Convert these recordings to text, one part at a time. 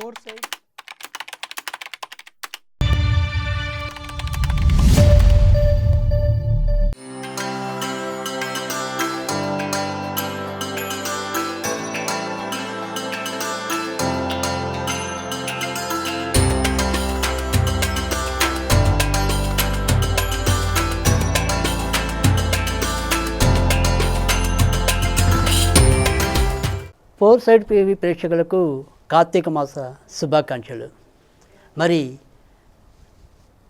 por 6 side PV ప్రేక్షకులకు కార్తీక మాస శుభాకాంక్షలు. మరి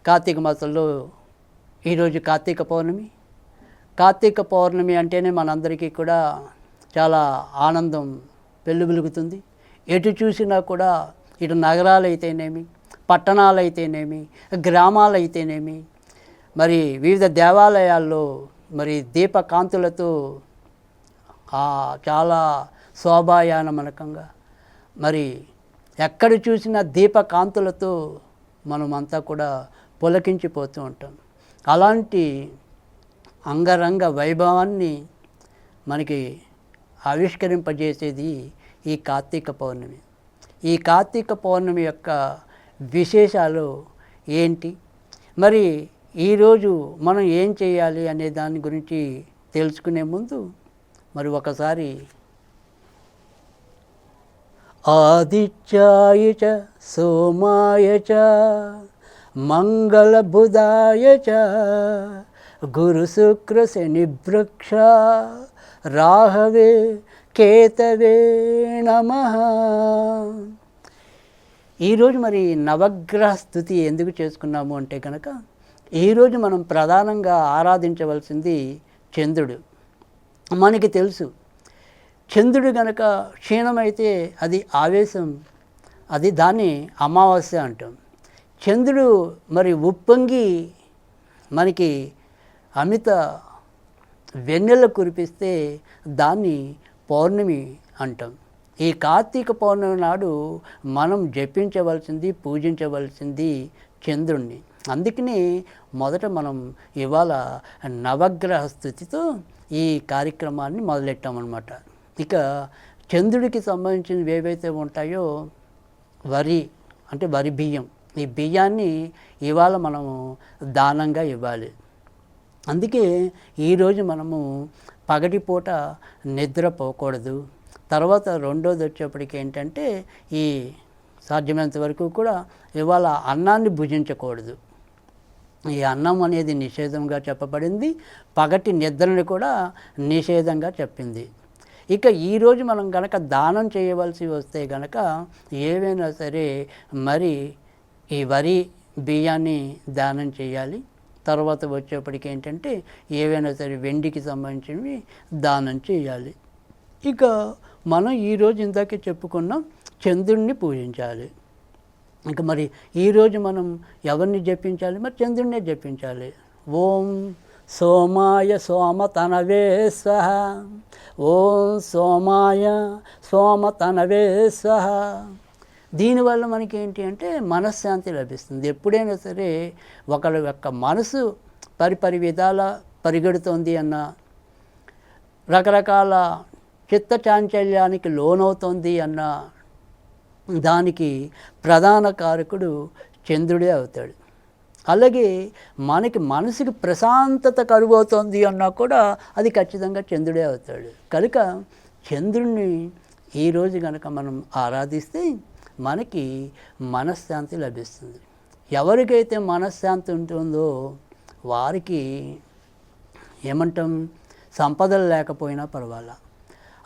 కార్తీక మాసంలో ఈరోజు కార్తీక పౌర్ణమి. కార్తీక పౌర్ణమి అంటేనే మనందరికీ కూడా చాలా ఆనందం వెలుగుతుంది ఎటు చూసినా కూడా ఇటు నగరాలు అయితేనేమి పట్టణాలు అయితేనేమి గ్రామాలు అయితేనేమి మరి వివిధ దేవాలయాల్లో మరి దీపకాంతులతో చాలా శోభాయానమనకంగా. మరి ఎక్కడ చూసినా దీపకాంతులతో మనమంతా కూడా పులకించిపోతూ ఉంటాం. అలాంటి అంగరంగ వైభవాన్ని మనకి ఆవిష్కరింపజేసేది ఈ కార్తీక పౌర్ణమి. ఈ కార్తీక పౌర్ణమి యొక్క విశేషాలు ఏంటి? మరి ఈరోజు మనం ఏం చేయాలి అనే దాని గురించి తెలుసుకునే ముందు మరి ఒకసారి ఆదిత్యాయ చ సోమాయ చ మంగళబుధాయ చ గురు శుక్ర రాహవే కేతవే నమ. ఈరోజు మరి నవగ్రహ స్థుతి ఎందుకు చేసుకున్నాము అంటే కనుక ఈరోజు మనం ప్రధానంగా ఆరాధించవలసింది చంద్రుడు. మనకి తెలుసు చంద్రుడు గనక క్షీణమైతే అది ఆవేశం అది దాన్ని అమావాస్య అంటాం. చంద్రుడు మరి ఉప్పొంగి మనకి అమిత వెన్నెల కురిపిస్తే దాన్ని పౌర్ణమి అంటాం. ఈ కార్తీక పౌర్ణమి నాడు మనం జపించవలసింది పూజించవలసింది చంద్రుణ్ణి. అందుకని మొదట మనం ఇవాళ నవగ్రహ స్థుతితో ఈ కార్యక్రమాన్ని మొదలెట్టామన్నమాట. ఇక చంద్రుడికి సంబంధించినవి ఏవైతే ఉంటాయో వరి అంటే వరి బియ్యం. ఈ బియ్యాన్ని ఇవాళ మనము దానంగా ఇవ్వాలి. అందుకే ఈరోజు మనము పగటిపూట నిద్రపోకూడదు. తర్వాత రెండోది వచ్చేప్పటికి ఏంటంటే ఈ సాధ్యమైనంత వరకు కూడా ఇవాళ అన్నాన్ని భుజించకూడదు. ఈ అన్నం అనేది నిషేధంగా చెప్పబడింది. పగటి నిద్రని కూడా నిషేధంగా చెప్పింది. ఇక ఈరోజు మనం కనుక దానం చేయవలసి వస్తే గనక ఏవైనా సరే మరి ఈ వరి బియ్యాన్ని దానం చేయాలి. తర్వాత వచ్చేప్పటికి ఏంటంటే ఏవైనా సరే వెండికి సంబంధించినవి దానం చేయాలి. ఇక మనం ఈరోజు ఇందాకే చెప్పుకున్నాం చంద్రుణ్ణి పూజించాలి. ఇంకా మరి ఈరోజు మనం ఎవరిని జపించాలి? మరి చంద్రుడినే జపించాలి. ఓం సోమాయ సోమతనవే సహ. స్వహ ఓం సోమాయ సోమతనవే సహ. స్వహ దీనివల్ల మనకి ఏంటి అంటే మనశ్శాంతి లభిస్తుంది. ఎప్పుడైనా సరే ఒకరి యొక్క మనసు పరిపరి విధాల పరిగెడుతోంది అన్న రకరకాల చిత్త చాంచల్యానికి లోనవుతోంది అన్న దానికి ప్రధాన కారకుడు చంద్రుడే అవుతాడు. అలాగే మనకి మనసుకి ప్రశాంతత కరువవుతోంది అన్నా కూడా అది ఖచ్చితంగా చంద్రుడే అవుతాడు. కనుక చంద్రుణ్ణి ఈరోజు కనుక మనం ఆరాధిస్తే మనకి మనశ్శాంతి లభిస్తుంది. ఎవరికైతే మనశ్శాంతి ఉంటుందో వారికి ఏమంటాం? సంపదలు లేకపోయినా పర్వాలా.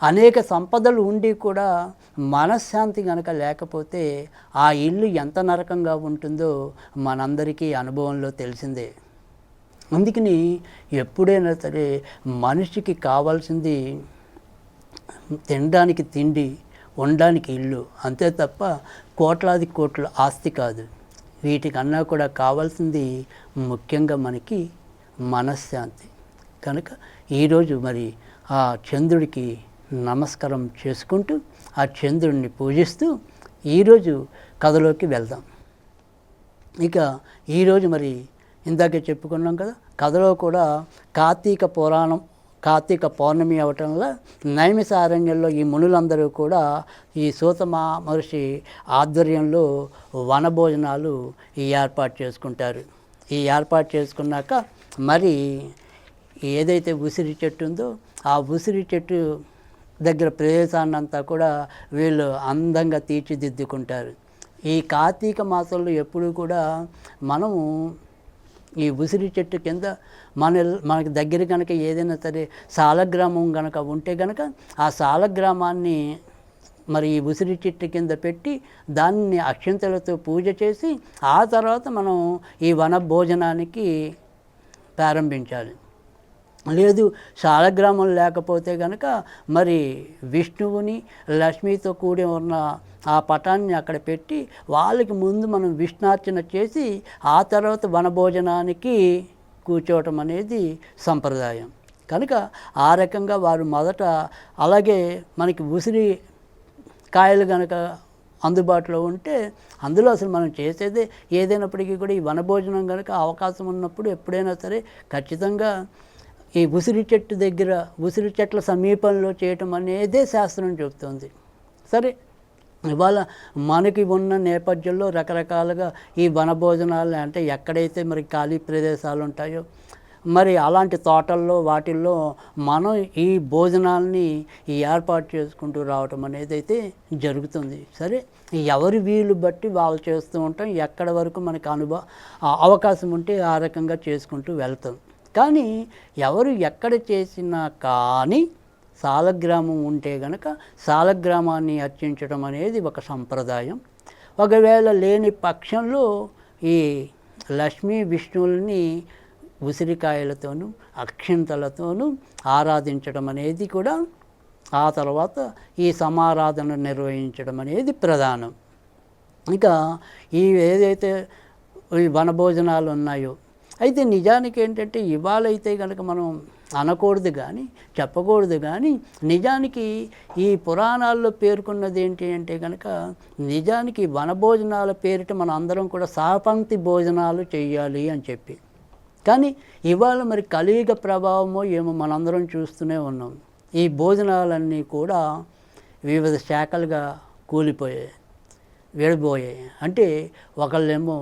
అనేక సంపదలు ఉండి కూడా మనశ్శాంతి కనుక లేకపోతే ఆ ఇల్లు ఎంత నరకంగా ఉంటుందో మనందరికీ అనుభవంలో తెలిసిందే. అందుకని ఎప్పుడైనా సరే మనిషికి కావాల్సింది తినడానికి తిండి ఉండడానికి ఇల్లు. అంతే తప్ప కోట్లాది కోట్ల ఆస్తి కాదు. వీటికన్నా కూడా కావాల్సింది ముఖ్యంగా మనకి మనశ్శాంతి. కనుక ఈరోజు మరి ఆ చంద్రుడికి నమస్కారం చేసుకుంటూ ఆ చంద్రుడిని పూజిస్తూ ఈరోజు కథలోకి వెళ్దాం. ఇక ఈరోజు మరి ఇందాకే చెప్పుకున్నాం కదా కథలో కూడా కార్తీక పురాణం కార్తీక పౌర్ణమి అవటం వల్ల నైమిసారణ్యంలో ఈ మునులందరూ కూడా ఈ సూతమ మహర్షి ఆధ్వర్యంలో వనభోజనాలు ఈ ఏర్పాటు చేసుకుంటారు. ఈ ఏర్పాటు చేసుకున్నాక మరి ఏదైతే ఉసిరి చెట్టు ఉందో ఆ ఉసిరి చెట్టు దగ్గర ప్రదేశాన్నంతా కూడా వీళ్ళు అందంగా తీర్చిదిద్దుకుంటారు. ఈ కార్తీక మాసంలో ఎప్పుడూ కూడా మనము ఈ ఉసిరి చెట్టు కింద మన మనకి దగ్గర కనుక ఏదైనా సరే సాలగ్రామం కనుక ఉంటే కనుక ఆ సాలగ్రామాన్ని మరి ఈ ఉసిరి చెట్టు కింద పెట్టి దాన్ని అక్షంతలతో పూజ చేసి ఆ తర్వాత మనం ఈ వన భోజనానికి ప్రారంభించాలి. లేదు శాలగ్రామం లేకపోతే కనుక మరి విష్ణువుని లక్ష్మితో కూడి ఉన్న ఆ పటాన్ని అక్కడ పెట్టి వాళ్ళకి ముందు మనం విష్ణార్చన చేసి ఆ తర్వాత వనభోజనానికి కూర్చోవటం అనేది సంప్రదాయం. కనుక ఆ రకంగా వారు మొదట అలాగే మనకి ఉసిరి కాయలు కనుక అందుబాటులో ఉంటే అందులో అసలు మనం చేసేదే ఏదైనప్పటికీ కూడా ఈ వనభోజనం కనుక అవకాశం ఉన్నప్పుడు ఎప్పుడైనా సరే ఖచ్చితంగా ఈ ఉసిరి చెట్టు దగ్గర ఉసిరి చెట్ల సమీపంలో చేయటం అనేదే శాస్త్రం చెబుతుంది. సరే ఇవాళ మనకి ఉన్న నేపథ్యంలో రకరకాలుగా ఈ వనభోజనాలు అంటే ఎక్కడైతే మరి ఖాళీ ప్రదేశాలు ఉంటాయో మరి అలాంటి తోటల్లో వాటిల్లో మనం ఈ భోజనాల్ని ఈ ఏర్పాటు చేసుకుంటూ రావటం అనేది అయితే జరుగుతుంది. సరే ఎవరి వీలు బట్టి వాళ్ళు చేస్తూ ఉంటాం. ఎక్కడ వరకు మనకు అనుభవ అవకాశం ఉంటే ఆ రకంగా చేసుకుంటూ వెళ్తాం. కానీ ఎవరు ఎక్కడ చేసినా కానీ సాలగ్రామం ఉంటే గనక సాలగ్రామాన్ని అర్చించడం అనేది ఒక సంప్రదాయం. ఒకవేళ లేని పక్షంలో ఈ లక్ష్మీ విష్ణువుల్ని ఉసిరికాయలతోనూ అక్షింతలతోనూ ఆరాధించడం అనేది కూడా ఆ తర్వాత ఈ సమారాధన నిర్వహించడం అనేది ప్రధానం. ఇక ఈ ఏదైతే ఈ వనభోజనాలు ఉన్నాయో అయితే నిజానికి ఏంటంటే ఇవాళ అయితే కనుక మనం అనకూడదు కానీ చెప్పకూడదు కానీ నిజానికి ఈ పురాణాల్లో పేర్కొన్నది ఏంటి అంటే కనుక నిజానికి వనభోజనాల పేరిట మనం అందరం కూడా సహపంక్తి భోజనాలు చేయాలి అని చెప్పి. కానీ ఇవాళ మరి కలియుగ ప్రభావమో ఏమో మనందరం చూస్తూనే ఉన్నాం. ఈ భోజనాలన్నీ కూడా వివిధ శాఖలుగా కూలిపోయాయి విడిపోయాయి అంటే ఒకళ్ళేమో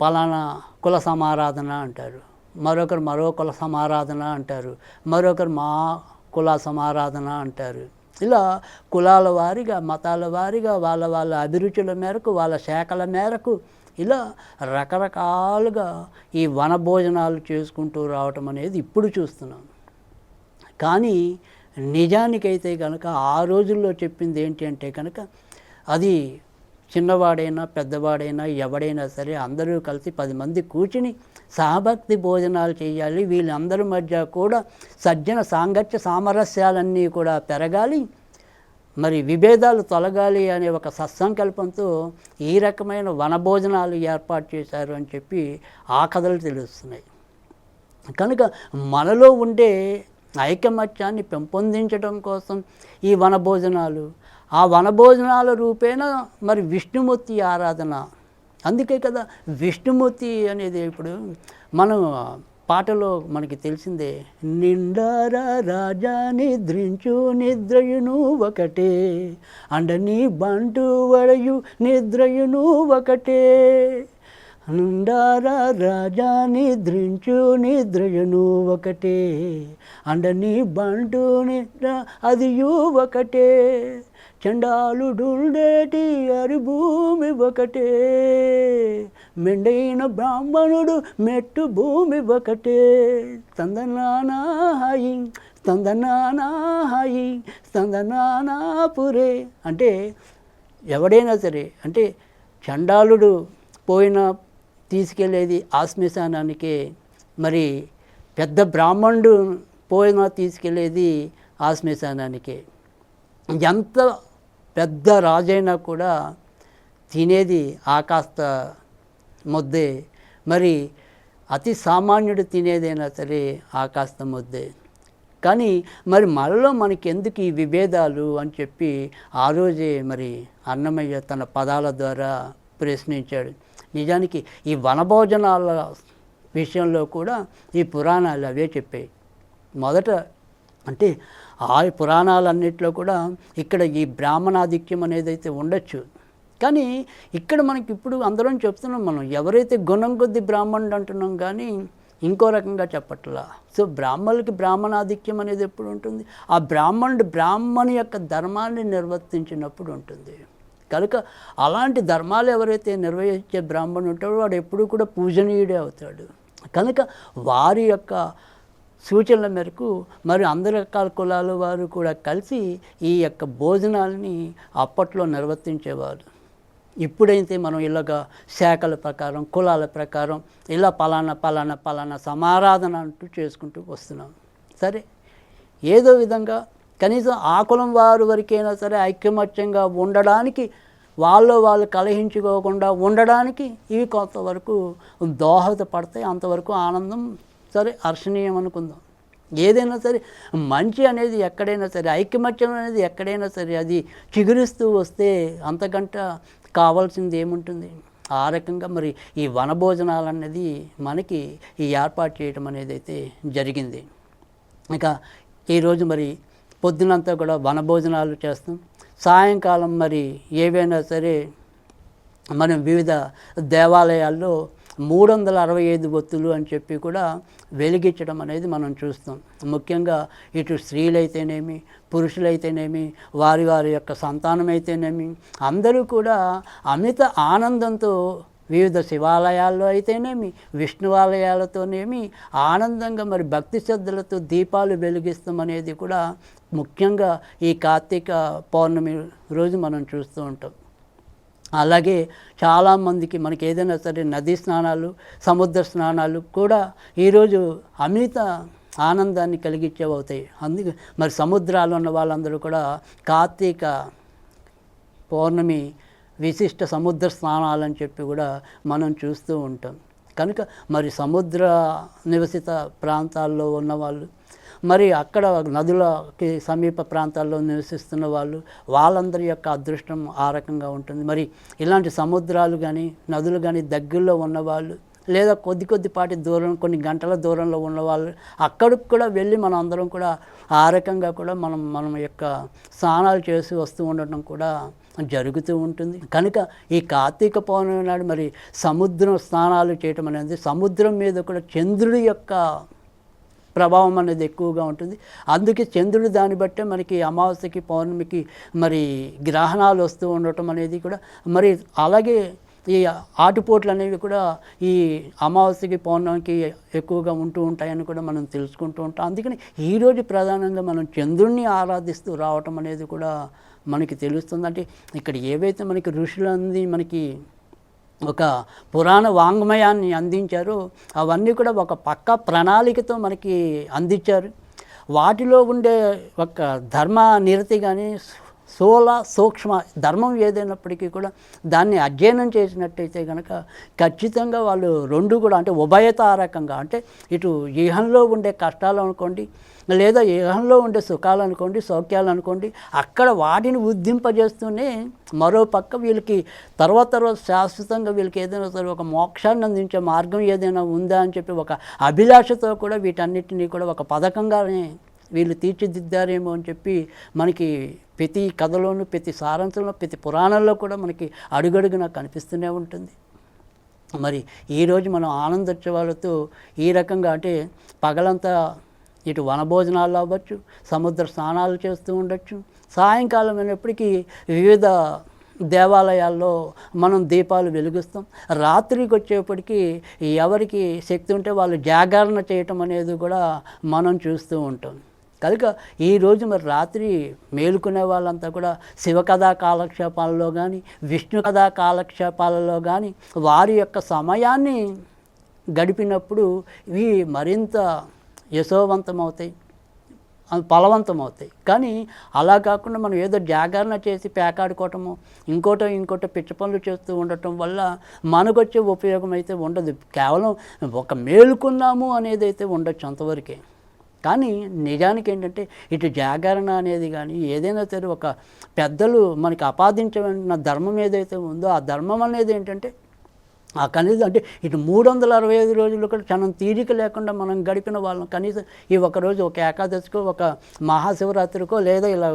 పలానా కుల సమారాధన అంటారు. మరొకరు మరో కుల సమారాధన అంటారు. మరొకరు మా కుల సమారాధన అంటారు. ఇలా కులాల వారీగా మతాల వారీగా వాళ్ళ వాళ్ళ అభిరుచుల మేరకు వాళ్ళ శాఖల మేరకు ఇలా రకరకాలుగా ఈ వనభోజనాలు చేసుకుంటూ రావటం అనేది ఇప్పుడు చూస్తున్నాం. కానీ నిజానికైతే కనుక ఆ రోజుల్లో చెప్పింది ఏంటి అంటే కనుక అది చిన్నవాడైనా పెద్దవాడైనా ఎవడైనా సరే అందరూ కలిసి పది మంది కూర్చుని సహభక్తి భోజనాలు చేయాలి. వీళ్ళందరి మధ్య కూడా సజ్జన సాంగత్య సామరస్యాలన్నీ కూడా పెరగాలి. మరి విభేదాలు తొలగాలి అనే ఒక సత్సంకల్పంతో ఈ రకమైన వనభోజనాలు ఏర్పాటు చేశారు అని చెప్పి ఆ కథలు తెలుస్తున్నాయి. కనుక మనలో ఉండే ఐకమత్యాన్ని పెంపొందించడం కోసం ఈ వనభోజనాలు ఆ వనభోజనాల రూపేణ మరి విష్ణుమూర్తి ఆరాధన. అందుకే కదా విష్ణుమూర్తి అనేది ఇప్పుడు మనం పాటలో మనకి తెలిసిందే నిండారా రాజా నిద్రించు నిద్రయును ఒకటే అండని బంటు వడయు నిద్రయును ఒకటే. నుండారా రాజా నిద్రించు నిద్రయను ఒకటే అండని బంటు నిద్ర అదియు ఒకటే చండాలుడుండేటి అరిభూమి ఒకటే మెండైన బ్రాహ్మణుడు మెట్టు భూమి ఒకటే. తందనానాయి తందనానాయి తందనానాపురే అంటే ఎవడైనా సరే అంటే చండాలుడు పోయిన తీసుకెళ్ళేది ఆశ్మశానానికే మరి పెద్ద బ్రాహ్మణుడు పోయినా తీసుకెళ్ళేది ఆశ్మశానానికే ఎంత పెద్ద రాజైనా కూడా తినేది ఆకాస్త ముద్దే. మరి అతి సామాన్యుడు తినేదైనా సరే ఆకాస్త ముద్దే. కానీ మరి మనలో మనకెందుకు ఈ విభేదాలు అని చెప్పి ఆ రోజే మరి అన్నమయ్య తన పదాల ద్వారా ప్రశ్నించాడు. నిజానికి ఈ వనభోజనాల విషయంలో కూడా ఈ పురాణాలు అవే చెప్పాయి మొదట అంటే ఆ పురాణాలన్నింటిలో కూడా ఇక్కడ ఈ బ్రాహ్మణాధిక్యం అనేది అయితే ఉండొచ్చు. కానీ ఇక్కడ మనకి ఇప్పుడు అందరం చెప్తున్నాం మనం ఎవరైతే గుణం కొద్ది బ్రాహ్మణుడు అంటున్నాం కానీ ఇంకో రకంగా చెప్పట్లా. సో బ్రాహ్మణులకి బ్రాహ్మణాధిక్యం అనేది ఎప్పుడు ఉంటుంది? ఆ బ్రాహ్మణుడు బ్రాహ్మణు యొక్క ధర్మాన్ని నిర్వర్తించినప్పుడు ఉంటుంది. కనుక అలాంటి ధర్మాలు ఎవరైతే నిర్వహించే బ్రాహ్మణుడు ఉంటాడో వాడు ఎప్పుడూ కూడా పూజనీయుడే అవుతాడు. కనుక వారి యొక్క సూచనల మేరకు మరి అందరి రకాల కులాల వారు కూడా కలిసి ఈ యొక్క భోజనాలని అప్పట్లో నిర్వర్తించేవారు. ఇప్పుడైతే మనం ఇలాగ శాఖల ప్రకారం కులాల ప్రకారం ఇలా పలానా పలానా పలానా సమారాధన అంటూ చేసుకుంటూ వస్తున్నాం. సరే ఏదో విధంగా కనీసం ఆ కులం వారు వరకైనా సరే ఐక్యమత్యంగా ఉండడానికి వాళ్ళు వాళ్ళు కలహించుకోకుండా ఉండడానికి ఇవి కొంతవరకు దోహదపడతాయి అంతవరకు ఆనందం సరే హర్షణీయం అనుకుందాం ఏదైనా సరే మంచి అనేది ఎక్కడైనా సరే ఐకమత్యం అనేది ఎక్కడైనా సరే అది చిగురిస్తూ వస్తే అంతకంట కావాల్సింది ఏముంటుంది ఆ రకంగా మరి ఈ వనభోజనాలు అనేది మనకి ఈ ఏర్పాటు చేయడం అనేది అయితే జరిగింది. ఇక ఈరోజు మరి పొద్దునంతా కూడా వనభోజనాలు చేస్తాం. సాయంకాలం మరి ఏవైనా సరే మనం వివిధ దేవాలయాల్లో మూడు వందల అరవై ఐదు ఒత్తులు అని చెప్పి కూడా వెలిగించడం అనేది మనం చూస్తాం. ముఖ్యంగా ఇటు స్త్రీలైతేనేమి పురుషులైతేనేమి వారి వారి యొక్క సంతానం అయితేనేమి అందరూ కూడా అమిత ఆనందంతో వివిధ శివాలయాల్లో అయితేనేమి విష్ణువాలయాలతోనేమి ఆనందంగా మరి భక్తి శ్రద్ధలతో దీపాలు వెలిగిస్తాం అనేది కూడా ముఖ్యంగా ఈ కార్తీక పౌర్ణమి రోజు మనం చూస్తూ ఉంటాం. అలాగే చాలామందికి మనకి ఏదైనా సరే నదీ స్నానాలు సముద్ర స్నానాలు కూడా ఈరోజు అమిత ఆనందాన్ని కలిగించేవి అవుతాయి. అందుకే మరి సముద్రాలు ఉన్న వాళ్ళందరూ కూడా కార్తీక పౌర్ణమి విశిష్ట సముద్ర స్నానాలని చెప్పి కూడా మనం చూస్తూ ఉంటాం. కనుక మరి సముద్ర నివసిత ప్రాంతాల్లో ఉన్నవాళ్ళు మరి అక్కడ నదులకి సమీప ప్రాంతాల్లో నివసిస్తున్న వాళ్ళు వాళ్ళందరి యొక్క అదృష్టం ఆ రకంగా ఉంటుంది. మరి ఇలాంటి సముద్రాలు కానీ నదులు కానీ దగ్గరలో ఉన్నవాళ్ళు లేదా కొద్ది కొద్దిపాటి దూరం కొన్ని గంటల దూరంలో ఉన్నవాళ్ళు అక్కడికి కూడా వెళ్ళి మనం అందరం కూడా ఆ రకంగా కూడా మనం మనం యొక్క స్నానాలు చేసి వస్తూ ఉండటం కూడా జరుగుతూ ఉంటుంది. కనుక ఈ కార్తీక పౌర్ణమి నాడు మరి సముద్రం స్నానాలు చేయటం అనేది సముద్రం మీద కూడా చంద్రుడి యొక్క ప్రభావం అనేది ఎక్కువగా ఉంటుంది. అందుకే చంద్రుడు దాన్ని బట్టే మనకి అమావాస్యకి పౌర్ణమికి మరి గ్రహణాలు వస్తూ ఉండటం అనేది కూడా మరి అలాగే ఈ ఆటుపోట్లు అనేవి కూడా ఈ అమావాస్యకి పౌర్ణమికి ఎక్కువగా ఉంటూ ఉంటాయని కూడా మనం తెలుసుకుంటూ ఉంటాం. అందుకని ఈరోజు ప్రధానంగా మనం చంద్రుణ్ణి ఆరాధిస్తూ రావటం అనేది కూడా మనకి తెలుస్తుంది అంటే ఇక్కడ ఏవైతే మనకి ఋషులంది మనకి ఒక పురాణ వాంగ్మయాన్ని అందించారో అవన్నీ కూడా ఒక పక్క ప్రణాళికతో మనకి అందించారు. వాటిలో ఉండే ఒక ధర్మ నిరతి కానీ స్థూల సూక్ష్మ ధర్మం ఏదైనప్పటికీ కూడా దాన్ని అధ్యయనం చేసినట్టయితే కనుక ఖచ్చితంగా వాళ్ళు రెండు కూడా అంటే ఉభయతారకంగా అంటే ఇటు ఈహంలో ఉండే కష్టాలు అనుకోండి లేదా ఈహంలో ఉండే సుఖాలు అనుకోండి సౌఖ్యాలు అనుకోండి అక్కడ వాటిని ఉద్దింపజేస్తూనే మరో పక్క వీళ్ళకి తర్వాత తర్వాత శాశ్వతంగా వీళ్ళకి ఏదైనా సరే ఒక మోక్షాన్ని అందించే మార్గం ఏదైనా ఉందా అని చెప్పి ఒక అభిలాషతో కూడా వీటన్నిటినీ కూడా ఒక పథకంగానే వీళ్ళు తీర్చిదిద్దారేమో అని చెప్పి మనకి ప్రతి కథలోనూ ప్రతి సారాంశంలో ప్రతి పురాణంలో కూడా మనకి అడుగడుగునా కనిపిస్తూనే ఉంటుంది. మరి ఈరోజు మనం ఆనందోత్సవాలతో ఈ రకంగా అంటే పగలంతా ఇటు వనభోజనాలు అవ్వచ్చు సముద్ర స్నానాలు చేస్తూ ఉండొచ్చు సాయంకాలం అయినప్పటికీ వివిధ దేవాలయాల్లో మనం దీపాలు వెలిగిస్తాం. రాత్రికి వచ్చేప్పటికీ ఎవరికి శక్తి ఉంటే వాళ్ళు జాగరణ చేయటం అనేది కూడా మనం చూస్తూ ఉంటాం. కనుక ఈరోజు మరి రాత్రి మేలుకునే వాళ్ళంతా కూడా శివకథా కాలక్షేపాలలో కానీ విష్ణు కథా కాలక్షేపాలలో కానీ వారి యొక్క సమయాన్ని గడిపినప్పుడు ఇవి మరింత యశోవంతమవుతాయి ఫలవంతమవుతాయి. కానీ అలా కాకుండా మనం ఏదో జాగరణ చేసి పేకాడుకోవటము ఇంకోటో ఇంకోటో పిచ్చ పనులు చేస్తూ ఉండటం వల్ల మనకొచ్చే ఉపయోగం అయితే ఉండదు. కేవలం ఒక మేలుకున్నాము అనేది అయితే ఉండొచ్చు అంతవరకే. కానీ నిజానికి ఏంటంటే ఇటు జాగరణ అనేది కానీ ఏదైనా సరే ఒక పెద్దలు మనకి ఆపాదించిన ధర్మం ఏదైతే ఉందో ఆ ధర్మం అనేది ఏంటంటే ఆ కనీసం అంటే ఇటు మూడు వందల అరవై ఐదు రోజులు కూడా క్షణం తీరిక లేకుండా మనం గడిపిన వాళ్ళం. కనీసం ఈ ఒకరోజు ఒక ఏకాదశికో ఒక మహాశివరాత్రికో లేదా ఇలా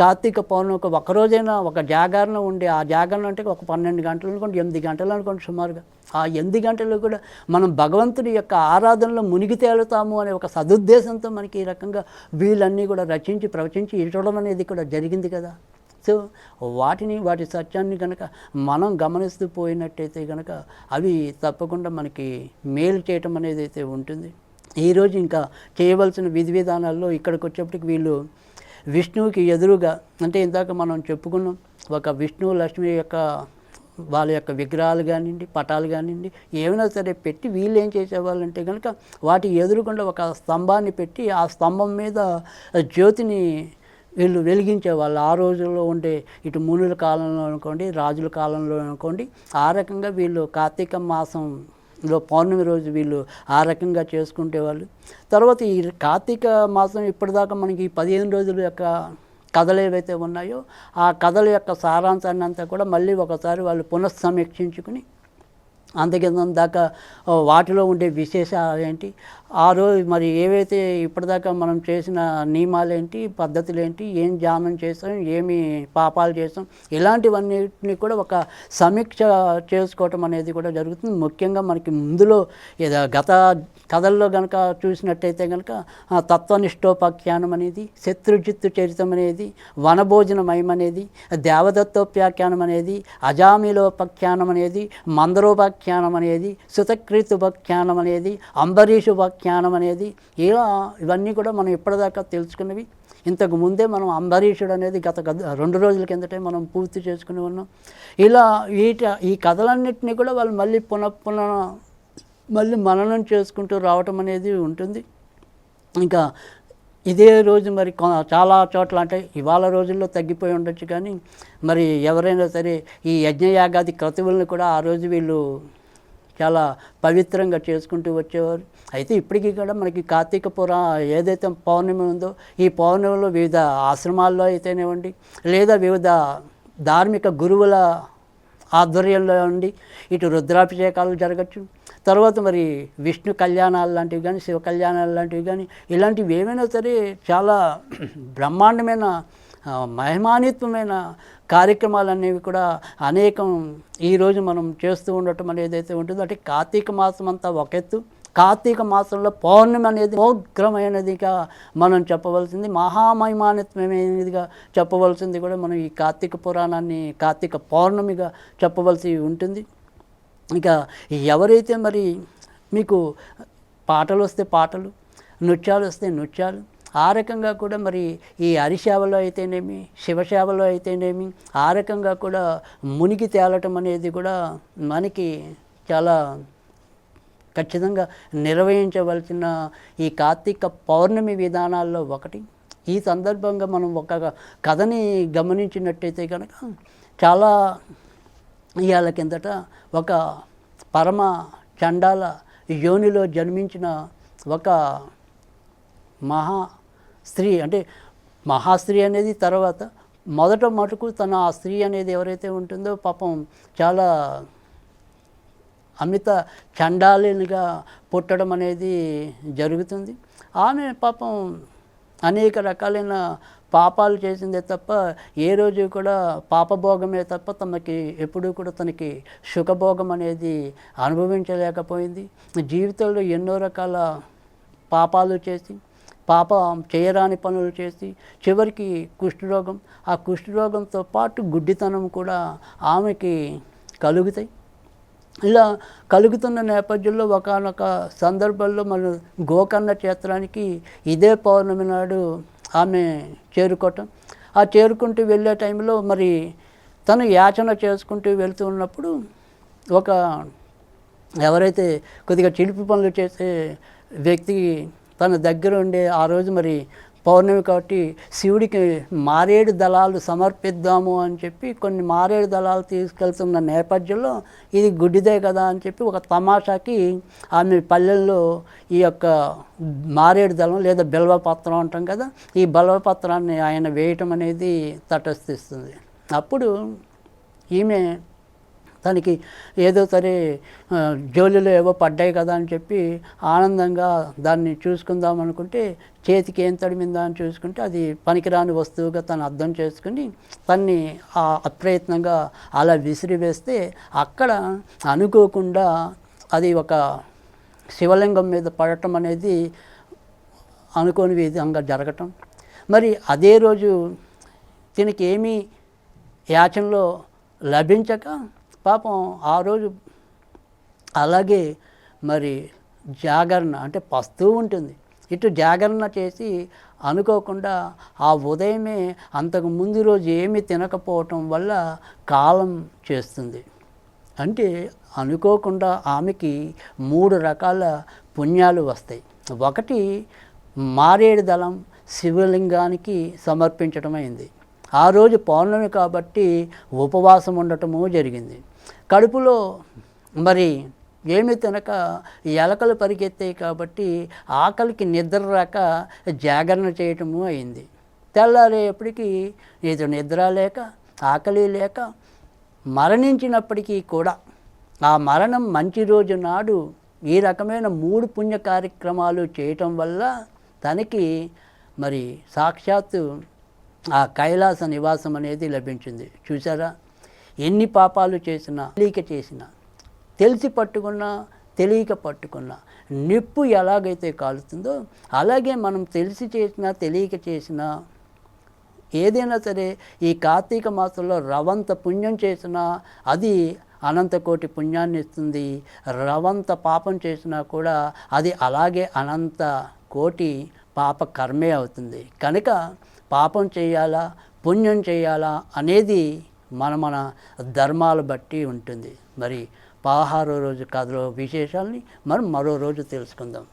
కార్తీక పౌర్ణమికో ఒక రోజైనా ఒక జాగరణ ఉండి ఆ జాగరణ అంటే ఒక పన్నెండు గంటలు అనుకోండి ఎనిమిది గంటలు అనుకోండి సుమారుగా. ఆ ఎనిమిది గంటలు కూడా మనం భగవంతుడి యొక్క ఆరాధనలో మునిగి తేలుతాము అనే ఒక సదుద్దేశంతో మనకి ఈ రకంగా వీళ్ళన్నీ కూడా రచించి ప్రవచించి ఇవ్వడం అనేది కూడా జరిగింది కదా. సో వాటిని వాటి సత్యాన్ని కనుక మనం గమనిస్తూ పోయినట్టయితే కనుక అవి తప్పకుండా మనకి మేలు చేయటం అనేది అయితే ఉంటుంది. ఈరోజు ఇంకా చేయవలసిన విధి విధానాల్లో ఇక్కడికి వచ్చేప్పటికి వీళ్ళు విష్ణువుకి ఎదురుగా అంటే ఇందాక మనం చెప్పుకున్నాం ఒక విష్ణువు లక్ష్మి యొక్క వాళ్ళ యొక్క విగ్రహాలు కానివ్వండి పటాలు కానివ్వండి ఏమైనా సరే పెట్టి వీళ్ళు ఏం చేసేవాళ్ళంటే కనుక వాటి ఎదురుకుండా ఒక స్తంభాన్ని పెట్టి ఆ స్తంభం మీద జ్యోతిని వీళ్ళు వెలిగించే వాళ్ళు. ఆ రోజుల్లో ఉండే ఇటు మునుల కాలంలో అనుకోండి రాజుల కాలంలో అనుకోండి ఆ రకంగా వీళ్ళు కార్తీక మాసంలో పౌర్ణమి రోజు వీళ్ళు ఆ రకంగా చేసుకుంటే వాళ్ళు. తర్వాత ఈ కార్తీక మాసం ఇప్పటిదాకా మనకి పదిహేను రోజుల యొక్క కథలు ఏవైతే ఉన్నాయో ఆ కథల యొక్క సారాంశాన్ని అంతా కూడా మళ్ళీ ఒకసారి వాళ్ళు పునఃసమీక్షించుకుని అందుకే దాకా వాటిలో ఉండే విశేషాలు ఏంటి ఆ ఆ రోజు మరి ఏవైతే ఇప్పటిదాకా మనం చేసిన నియమాలు ఏంటి పద్ధతులు ఏంటి ఏం ధ్యానం చేస్తాం ఏమి పాపాలు చేస్తాం ఇలాంటివన్నిటిని కూడా ఒక సమీక్ష చేసుకోవటం అనేది కూడా జరుగుతుంది. ముఖ్యంగా మనకి ముందులో ఏదో గత కథల్లో కనుక చూసినట్టయితే కనుక తత్వనిష్టోపాఖ్యానం అనేది శత్రుజిత్తు చరితం అనేది వనభోజనమయం అనేది దేవదత్తోప్యాఖ్యానం అనేది అజామిలోపాఖ్యానం అనేది మందరోపాఖ్యానం అనేది సుతక్రీతుపాఖ్యానం అనేది అంబరీషుపాఖ్యానం అనేది ఇలా ఇవన్నీ కూడా మనం ఇప్పటిదాకా తెలుసుకున్నవి ఇంతకు ముందే మనం అంబరీషుడు అనేది గత గత రెండు రోజుల కిందటే మనం పూర్తి చేసుకుని ఉన్నాం ఇలా వీట ఈ కథలన్నింటినీ కూడా వాళ్ళు మళ్ళీ పునః పునః మళ్ళీ మననం చేసుకుంటూ రావటం అనేది ఉంటుంది. ఇంకా ఇదే రోజు మరి చాలా చోట్ల అంటే ఇవాళ రోజుల్లో తగ్గిపోయి ఉండొచ్చు కానీ మరి ఎవరైనా సరే ఈ యజ్ఞయాగాది క్రతువులను కూడా ఆ రోజు వీళ్ళు చాలా పవిత్రంగా చేసుకుంటూ వచ్చేవారు. అయితే ఇప్పటికీ కూడా మనకి కార్తీక పురా ఏదైతే పౌర్ణమి ఉందో ఈ పౌర్ణమిలో వివిధ ఆశ్రమాల్లో అయితేనేవ్వండి లేదా వివిధ ధార్మిక గురువుల ఆధ్వర్యంలో ఉండి ఇటు రుద్రాభిషేకాలు జరగచ్చు. తర్వాత మరి విష్ణు కళ్యాణాలు లాంటివి కానీ శివ కళ్యాణాలు లాంటివి కానీ ఇలాంటివి ఏమైనా సరే చాలా బ్రహ్మాండమైన మహిమాన్వితమైన కార్యక్రమాలు అనేవి కూడా అనేకం ఈరోజు మనం చేస్తూ ఉండటం అనేది అయితే ఉంటుందో అంటే కార్తీక మాసం అంతా ఒక ఎత్తు. కార్తీక మాసంలో పౌర్ణమి అనేది మోగ్రమైనదిగా మనం చెప్పవలసింది మహామహిమాన్వితమైనదిగా చెప్పవలసింది కూడా మనం ఈ కార్తీక పురాణాన్ని కార్తీక పౌర్ణమిగా చెప్పవలసి ఉంటుంది. ఇక ఎవరైతే మరి మీకు పాటలు వస్తే పాటలు నృత్యాలు వస్తే నృత్యాలు ఆ రకంగా కూడా మరి ఈ హరిసేవలో అయితేనేమి శివసేవలో అయితేనేమి ఆ రకంగా కూడా మునిగి తేలటం అనేది కూడా మనకి చాలా ఖచ్చితంగా నిర్వహించవలసిన ఈ కార్తీక పౌర్ణమి విధానాల్లో ఒకటి. ఈ సందర్భంగా మనం ఒక కథని గమనించినట్టయితే కనుక చాలా ఇవాళ కిందట ఒక పరమ చండాల యోనిలో జన్మించిన ఒక మహా స్త్రీ అంటే మహాస్త్రీ అనేది తర్వాత మొదట మటుకు తన ఆ స్త్రీ అనేది ఎవరైతే ఉంటుందో పాపం చాలా అమిత చండాలినిగా పుట్టడం అనేది జరుగుతుంది. ఆమె పాపం అనేక రకాలైన పాపాలు చేసిందే తప్ప ఏ రోజు కూడా పాపభోగమే తప్ప తనకి ఎప్పుడూ కూడా తనకి సుఖభోగం అనేది అనుభవించలేకపోయింది. జీవితంలో ఎన్నో రకాల పాపాలు చేసి పాప చేయరాని పనులు చేసి చివరికి కుష్ఠరోగం ఆ కుష్ఠరోగంతో పాటు గుడ్డితనం కూడా ఆమెకి కలుగుతాయి. ఇలా కలుగుతున్న నేపథ్యంలో ఒకనొక సందర్భంలో మన గోకర్ణ క్షేత్రానికి ఇదే పౌర్ణమి నాడు ఆమె చేరుకోవటం. ఆ చేరుకుంటూ వెళ్ళే టైంలో మరి తను యాచన చేసుకుంటూ వెళ్తూ ఉన్నప్పుడు ఒక ఎవరైతే కొద్దిగా చిలిపి పనులు చేసే వ్యక్తి తన దగ్గర ఉండే ఆ రోజు మరి పౌర్ణమి కాబట్టి శివుడికి మారేడు దళాలు సమర్పిద్దాము అని చెప్పి కొన్ని మారేడు దళాలు తీసుకెళ్తున్న నేపథ్యంలో ఇది గుడ్డిదే కదా అని చెప్పి ఒక తమాషాకి ఆమె పల్లెల్లో ఈ యొక్క మారేడు దళం లేదా బిల్వపత్రం అంటాం కదా ఈ బిల్వపత్రాన్ని ఆయన వేయటం అనేది తటస్థిస్తుంది. అప్పుడు ఈమె తనకి ఏదో సరే జోలిలో ఏవో పడ్డాయి కదా అని చెప్పి ఆనందంగా దాన్ని చూసుకుందాం అనుకుంటే చేతికి ఏం తడిమిందా అని చూసుకుంటే అది పనికిరాని వస్తువుగా తను అర్థం చేసుకుని తన్ని ఆ అప్రయత్నంగా అలా విసిరివేస్తే అక్కడ అనుకోకుండా అది ఒక శివలింగం మీద పడటం అనేది అనుకోని విధంగా జరగటం. మరి అదే రోజు తినకి ఏమీ యాచనలో లభించక పాపం ఆ రోజు అలాగే మరి జాగరణ అంటే పస్తూ ఉంటుంది. ఇటు జాగరణ చేసి అనుకోకుండా ఆ ఉదయమే అంతకు ముందు రోజు ఏమి తినకపోవటం వల్ల కాలం చేస్తుంది. అంటే అనుకోకుండా ఆమెకి మూడు రకాల పుణ్యాలు వస్తాయి. ఒకటి మారేడు దళం శివలింగానికి అయింది ఆ రోజు పౌర్ణమి కాబట్టి ఉపవాసం ఉండటము జరిగింది. కడుపులో మరి ఏమి తినక ఎలకలు పరిగెత్తాయి కాబట్టి ఆకలికి నిద్ర రాక జాగరణ చేయటము అయింది. తెల్లారేపటికి ఏదో నిద్ర లేక ఆకలి లేక మరణించినప్పటికీ కూడా ఆ మరణం మంచి రోజు నాడు ఈ రకమైన మూడు పుణ్య కార్యక్రమాలు చేయటం వల్ల తనకి మరి సాక్షాత్తు ఆ కైలాస నివాసం అనేది లభించింది. చూసారా ఎన్ని పాపాలు చేసినా తెలియక చేసినా తెలిసి పట్టుకున్నా తెలియక పట్టుకున్నా నిప్పు ఎలాగైతే కాలుతుందో అలాగే మనం తెలిసి చేసినా తెలియక చేసినా ఏదైనా సరే ఈ కార్తీక మాసంలో రవంత పుణ్యం చేసినా అది అనంత కోటి పుణ్యాన్ని ఇస్తుంది. రవంత పాపం చేసినా కూడా అది అలాగే అనంత కోటి పాప కర్మే అవుతుంది. కనుక పాపం చేయాలా? పుణ్యం చేయాలా? అనేది మన మన ధర్మాలు బట్టి ఉంటుంది. మరి పదహారో రోజు కథలో విశేషాలని మనం మరో రోజు తెలుసుకుందాం.